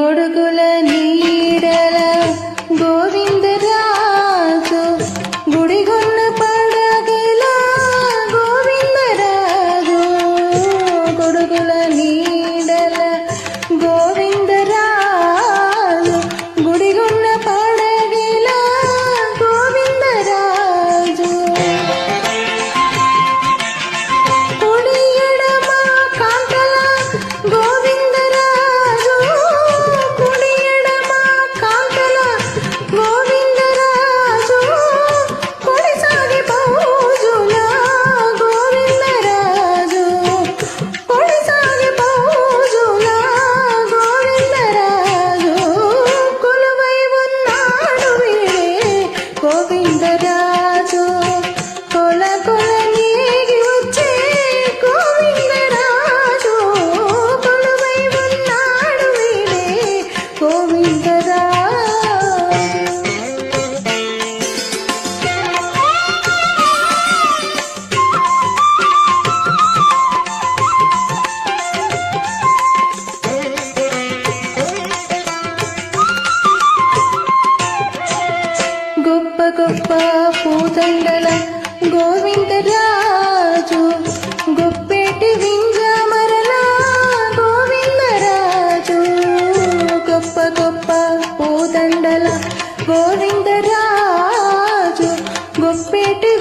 గొడుగుల గోవిందరాజు గొప్పేటి